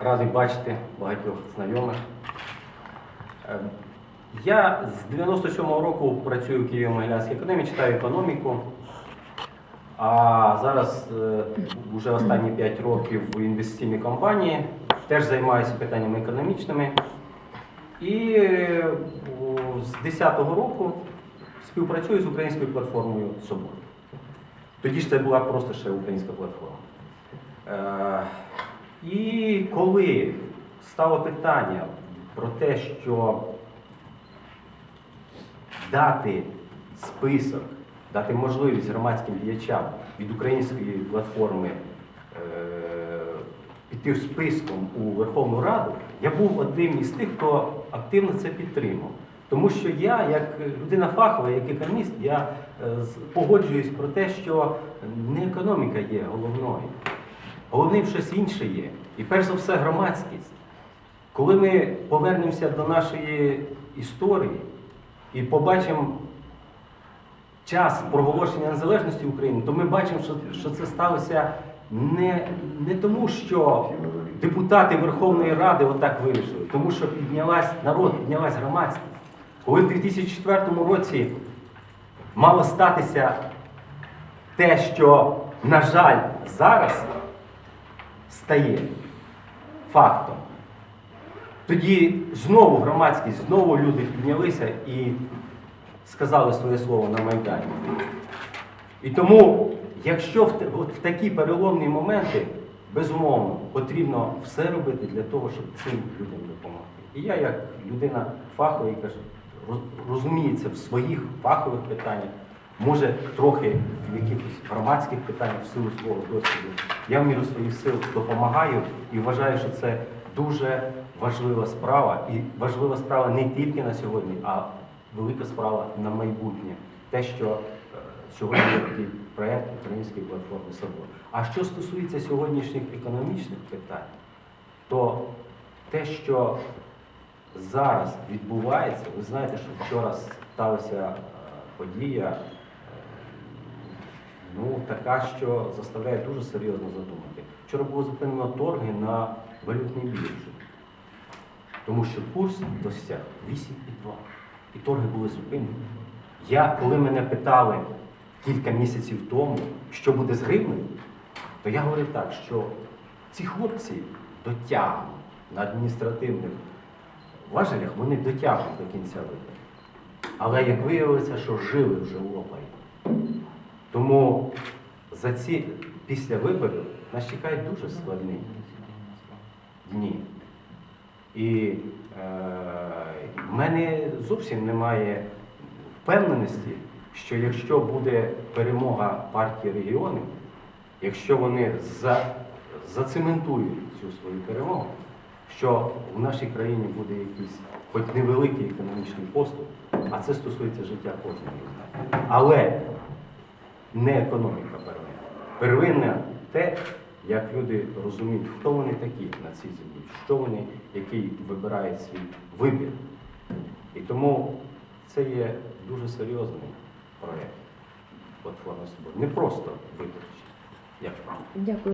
Радий бачити багатьох знайомих. Е, Я з 97-го року працюю в Києво-Могилянській академії, читаю економіку. А зараз е, вже останні 5 років в інвестиційній компанії, теж займаюся питаннями економічними. І е, з 10-го року співпрацюю з українською платформою Собор. Тоді ж це була просто ще українська платформа. І коли стало питання про те, що дати список, дати можливість громадським діячам від української платформи е, піти списком у Верховну Раду, я був одним із тих, хто активно це підтримав. Тому що я, як людина фахова, як економіст, я е, погоджуюсь про те, що не економіка є головною. Головним щось інше є. І перш за все громадськість. Коли ми повернемося до нашої історії і побачимо час проголошення незалежності України, то ми бачимо, що, це сталося не, не тому, що депутати Верховної Ради отак вирішили, тому що піднялась народ, піднялась громадськість. Коли в 2004 році мало статися те, що, на жаль, зараз стає фактом. Тоді знову громадськість, знову люди піднялися і сказали своє слово на Майдані. І тому, якщо в, от в такі переломні моменти, безумовно, потрібно все робити для того, щоб цим людям допомогти. І я, як людина фахова, яка розуміється в своїх фахових питаннях, може трохи в якихось громадських питаннях в силу свого досвіду, я в міру своїх сил допомагаю і вважаю, що це дуже важлива справа. І важлива справа не тільки на сьогодні, а велика справа на майбутнє. Те, що е, сьогодні є проєкт Української платформи Собор. А що стосується сьогоднішніх економічних питань, то те, що зараз відбувається, ви знаєте, що вчора сталася е, подія, ну, така, що заставляє дуже серйозно задумати. Вчора було зупинено торги на валютній біржі, тому що курс досяг 8,2. І торги були зупинені. Я, коли мене питали кілька місяців тому, що буде з гривнею, то я говорив так, що ці хлопці дотягнуть на адміністративних важелях, вони дотягнуть до кінця виборів. Але як виявилося, що жили вже лопають. Тому за ці після виборів нас чекають дуже складні дні. І е, в мене зовсім немає впевненості, що якщо буде перемога партії регіонів, якщо вони за, зацементують цю свою перемогу, що в нашій країні буде якийсь хоч невеликий економічний поступ, а це стосується життя кожного. Але не економіка первинна. Первинне те, як люди розуміють, хто вони такі на цій землі, що вони, який вибирає свій вибір. І тому це є дуже серйозний проєкт платформи Собор. Не просто правило. Дякую.